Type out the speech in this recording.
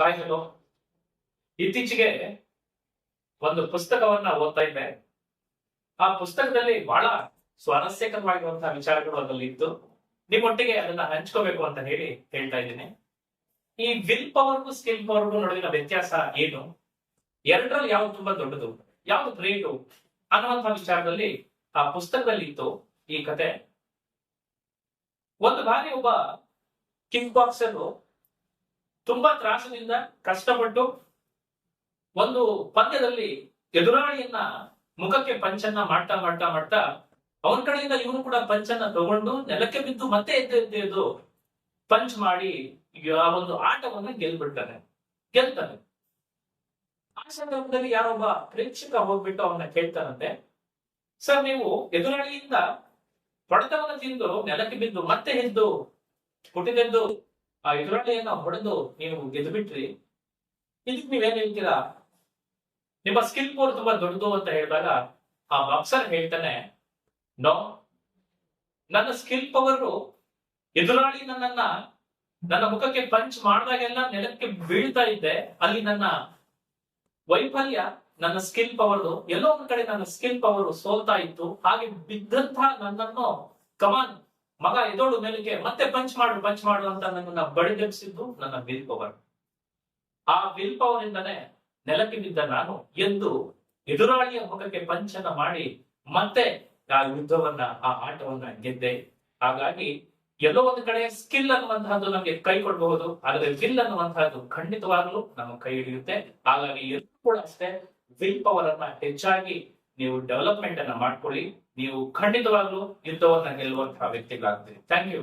Hi ಇತ್ತೀಚೆಗೆ ಒಂದು ಪುಸ್ತಕವನ್ನ ಓದ್ತಾ ಇದ್ದೆ. ಆ ಪುಸ್ತಕದಲ್ಲಿ ಬಹಳ ಸ್ವಾರಸ್ಯಕರವಾಗಿರುವಂತಹ ವಿಚಾರಗಳು ಅದರಲ್ಲಿ ಇತ್ತು ನಿಮ್ಮೊಟ್ಟಿಗೆ ಅದನ್ನ ಹಂಚ್ಕೋಬೇಕು ಅಂತ ಹೇಳಿ ಹೇಳ್ತಾ ಇದ್ದೀನಿ. ಈ ವಿಲ್ ಪವರ್ಗೂ ಸ್ಕಿಲ್ ಪವರ್ಗೂ ನಡುವಿನ ವ್ಯತ್ಯಾಸ ಏನು? ಎರಡರಲ್ಲಿ ಯಾವ್ದು ತುಂಬಾ ದೊಡ್ಡದು, ಯಾವ್ದು ಗ್ರೇಟು ಅನ್ನುವಂತಹ ವಿಚಾರದಲ್ಲಿ ಆ ಪುಸ್ತಕದಲ್ಲಿ ಇತ್ತು ಈ ಕತೆ. ಒಂದು ಬಾರಿ ಒಬ್ಬ ಕಿಂಗ್ ಬಾಕ್ಸರ್ ತುಂಬಾ ತ್ರಾಸದಿಂದ ಕಷ್ಟಪಟ್ಟು ಒಂದು ಪಂದ್ಯದಲ್ಲಿ ಎದುರಾಳಿಯನ್ನ ಮುಖಕ್ಕೆ ಪಂಚನ್ನ ಮಾಡ್ತಾ ಮಾಡ್ತಾ ಮಾಡ್ತಾ ಅವನ ಕಡೆಯಿಂದ ಇವನು ಕೂಡ ಪಂಚನ್ನ ತಗೊಂಡು ನೆಲಕ್ಕೆ ಬಿದ್ದು ಮತ್ತೆ ಎದ್ದು ಎದ್ದು ಎದ್ದು ಪಂಚ್ ಮಾಡಿ ಆ ಒಂದು ಆಟವನ್ನ ಗೆಲ್ಬಿಡ್ತಾನೆ, ಗೆಲ್ತಾನೆ. ಆ ಸಂದರ್ಭದಲ್ಲಿ ಯಾರೊಬ್ಬ ಪ್ರೇಕ್ಷಕ ಹೋಗ್ಬಿಟ್ಟು ಅವನ್ನ ಕೇಳ್ತಾನಂತೆ, ಸರ್, ನೀವು ಎದುರಾಳಿಯಿಂದ ಹೊಡೆತವನ್ನ ತಿಂದು ನೆಲಕ್ಕೆ ಬಿದ್ದು ಮತ್ತೆ ಎದ್ದು, ಹುಟ್ಟಿದೆದ್ದು ಆ ಎದುರಾಳಿಯನ್ನ ಹೊಡೆದು ನೀವು ಗೆದ್ದು ಬಿಟ್ರಿ ಇದಕ್ಕೆ ನೀವೇನ್ ಹೇಳ್ತೀರಾ? ನಿಮ್ಮ ಸ್ಕಿಲ್ ಪವರ್ ತುಂಬಾ ದೊಡ್ಡದು ಅಂತ ಹೇಳಿದಾಗ ಆ ಬಾಕ್ಸರ್ ಹೇಳ್ತಾನೆ, ನೋ, ನನ್ನ ಸ್ಕಿಲ್ ಪವರ್ ಎದುರಾಳಿ ನನ್ನನ್ನ ನನ್ನ ಮುಖಕ್ಕೆ ಪಂಚ್ ಮಾಡಿದಾಗೆಲ್ಲ ನೆಲಕ್ಕೆ ಬೀಳ್ತಾ ಇದ್ದೆ ಅಲ್ಲಿ ನನ್ನ ವೈಫಲ್ಯ, ನನ್ನ ಸ್ಕಿಲ್ ಪವರ್ದು ಎಲ್ಲೋ ಒಂದ್ ಕಡೆ ನನ್ನ ಸ್ಕಿಲ್ ಪವರ್ ಸೋಲ್ತಾ ಇತ್ತು. ಹಾಗೆ ಬಿದ್ದಂತಹ ನನ್ನನ್ನು ಕಮಾನ್ ಮಗ ಎದೋಡು ಮೇಲಕ್ಕೆ ಮತ್ತೆ ಪಂಚ್ ಮಾಡು ಪಂಚ್ ಮಾಡು ಅಂತ ನನ್ನನ್ನ ಬಡಿದೆಬ್ಸಿದ್ದು ನನ್ನ ವಿಲ್ ಪವರ್ ಆ ವಿಲ್ ಪವರ್ ಇಂದನೇ ನೆಲಕ್ಕೆ ಬಿದ್ದ ನಾನು ಎಂದು ಎದುರಾಳಿಯ ಮುಖಕ್ಕೆ ಪಂಚನ ಮಾಡಿ ಮತ್ತೆ ಆ ಯುದ್ಧವನ್ನ, ಆ ಆಟವನ್ನ ಗೆದ್ದೆ. ಹಾಗಾಗಿ ಎಲ್ಲೋ ಒಂದು ಕಡೆ ಸ್ಕಿಲ್ ಅನ್ನುವಂತಹದ್ದು ನಮಗೆ ಕೈ ಕೊಡಬಹುದು. ಆದರೆ ವಿಲ್ ಅನ್ನುವಂತಹದ್ದು ಖಂಡಿತವಾಗ್ಲೂ ನಮ್ಮ ಕೈ ಹಿಡಿಯುತ್ತೆ. ಹಾಗಾಗಿ ಎಲ್ಲರೂ ಕೂಡ ಅಷ್ಟೇ ವಿಲ್ ಪವರ್ ಅನ್ನ ಹೆಚ್ಚಾಗಿ ನೀವು ಡೆವಲಪ್ಮೆಂಟ್ ಅನ್ನ ಮಾಡ್ಕೊಳ್ಳಿ ನೀವು ಖಂಡಿತವಾಗ್ಲೂ ಯುದ್ಧವನ್ನ ಗೆಲ್ಲುವಂತಹ ವ್ಯಕ್ತಿಗಳಾಗ್ತೀರಿ. Thank you